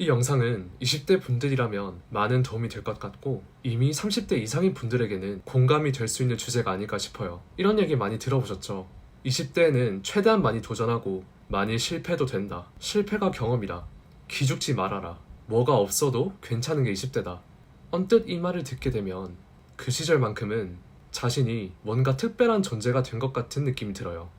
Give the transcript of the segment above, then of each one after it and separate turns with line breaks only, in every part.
이 영상은 20대 분들이라면 많은 도움이 될 것 같고 이미 30대 이상인 분들에게는 공감이 될 수 있는 주제가 아닐까 싶어요. 이런 얘기 많이 들어보셨죠? 20대에는 최대한 많이 도전하고 많이 실패도 된다. 실패가 경험이다. 기죽지 말아라. 뭐가 없어도 괜찮은 게 20대다. 언뜻 이 말을 듣게 되면 그 시절만큼은 자신이 뭔가 특별한 존재가 된 것 같은 느낌이 들어요.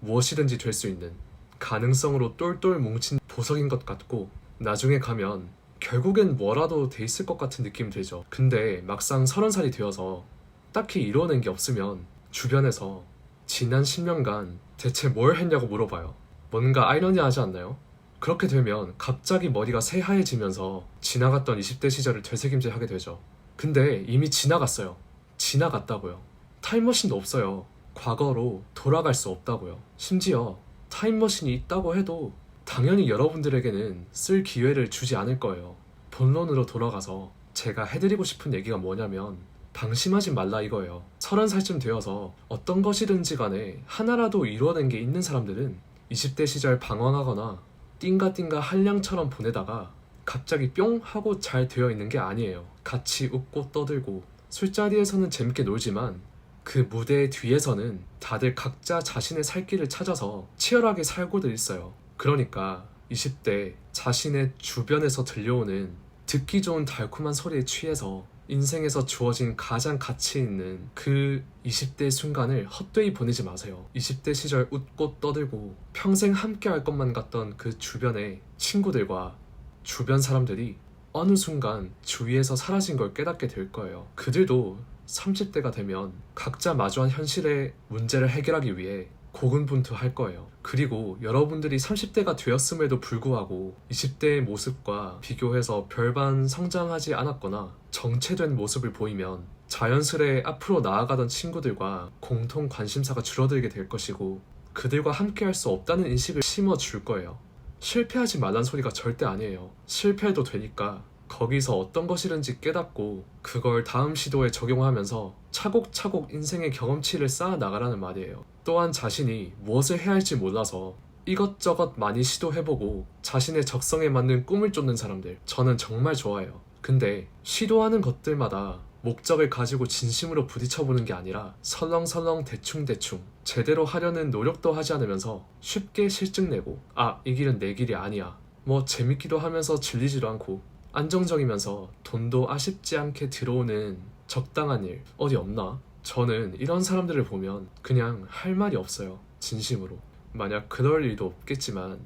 무엇이든지 될 수 있는 가능성으로 똘똘 뭉친 보석인 것 같고 나중에 가면 결국엔 뭐라도 돼 있을 것 같은 느낌이 들죠. 근데 막상 서른 살이 되어서 딱히 이뤄낸 게 없으면 주변에서 지난 10년간 대체 뭘 했냐고 물어봐요. 뭔가 아이러니하지 않나요? 그렇게 되면 갑자기 머리가 새하얘지면서 지나갔던 20대 시절을 되새김질 하게 되죠. 근데 이미 지나갔어요. 지나갔다고요. 타임머신도 없어요. 과거로 돌아갈 수 없다고요. 심지어 타임머신이 있다고 해도 당연히 여러분들에게는 쓸 기회를 주지 않을 거예요. 본론으로 돌아가서 제가 해드리고 싶은 얘기가 뭐냐면 방심하지 말라 이거예요. 서른 살쯤 되어서 어떤 것이든지 간에 하나라도 이루어낸 게 있는 사람들은 20대 시절 방황하거나 띵가띵가 한량처럼 보내다가 갑자기 뿅 하고 잘 되어 있는 게 아니에요. 같이 웃고 떠들고 술자리에서는 재밌게 놀지만 그 무대 뒤에서는 다들 각자 자신의 살 길을 찾아서 치열하게 살고들 있어요. 그러니까 20대 자신의 주변에서 들려오는 듣기 좋은 달콤한 소리에 취해서 인생에서 주어진 가장 가치 있는 그 20대 순간을 헛되이 보내지 마세요. 20대 시절 웃고 떠들고 평생 함께 할 것만 같던 그 주변의 친구들과 주변 사람들이 어느 순간 주위에서 사라진 걸 깨닫게 될 거예요. 그들도 30대가 되면 각자 마주한 현실의 문제를 해결하기 위해 고군분투할 거예요. 그리고 여러분들이 30대가 되었음에도 불구하고 20대의 모습과 비교해서 별반 성장하지 않았거나 정체된 모습을 보이면 자연스레 앞으로 나아가던 친구들과 공통 관심사가 줄어들게 될 것이고 그들과 함께 할 수 없다는 인식을 심어줄 거예요. 실패하지 말란 소리가 절대 아니에요. 실패해도 되니까 거기서 어떤 것이든지 깨닫고 그걸 다음 시도에 적용하면서 차곡차곡 인생의 경험치를 쌓아 나가라는 말이에요. 또한 자신이 무엇을 해야 할지 몰라서 이것저것 많이 시도해보고 자신의 적성에 맞는 꿈을 쫓는 사람들 저는 정말 좋아해요. 근데 시도하는 것들마다 목적을 가지고 진심으로 부딪혀보는 게 아니라 설렁설렁 대충대충 제대로 하려는 노력도 하지 않으면서 쉽게 실증내고 아 이 길은 내 길이 아니야 뭐 재밌기도 하면서 질리지도 않고 안정적이면서 돈도 아쉽지 않게 들어오는 적당한 일 어디 없나? 저는 이런 사람들을 보면 그냥 할 말이 없어요. 진심으로. 만약 그럴 일도 없겠지만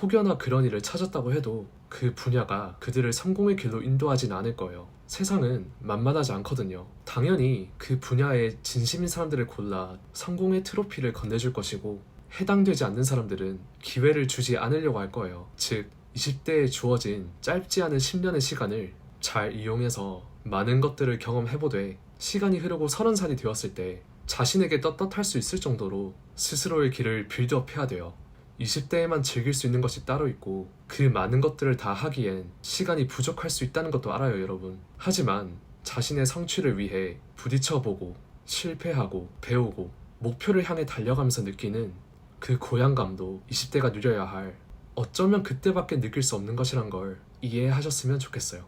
혹여나 그런 일을 찾았다고 해도 그 분야가 그들을 성공의 길로 인도하진 않을 거예요. 세상은 만만하지 않거든요. 당연히 그 분야에 진심인 사람들을 골라 성공의 트로피를 건네줄 것이고 해당되지 않는 사람들은 기회를 주지 않으려고 할 거예요. 즉, 20대에 주어진 짧지 않은 10년의 시간을 잘 이용해서 많은 것들을 경험해보되 시간이 흐르고 30살이 되었을 때 자신에게 떳떳할 수 있을 정도로 스스로의 길을 빌드업해야 돼요. 20대에만 즐길 수 있는 것이 따로 있고 그 많은 것들을 다 하기엔 시간이 부족할 수 있다는 것도 알아요, 여러분. 하지만 자신의 성취를 위해 부딪혀보고 실패하고 배우고 목표를 향해 달려가면서 느끼는 그 고향감도 20대가 누려야 할 어쩌면 그때밖에 느낄 수 없는 것이란 걸 이해하셨으면 좋겠어요.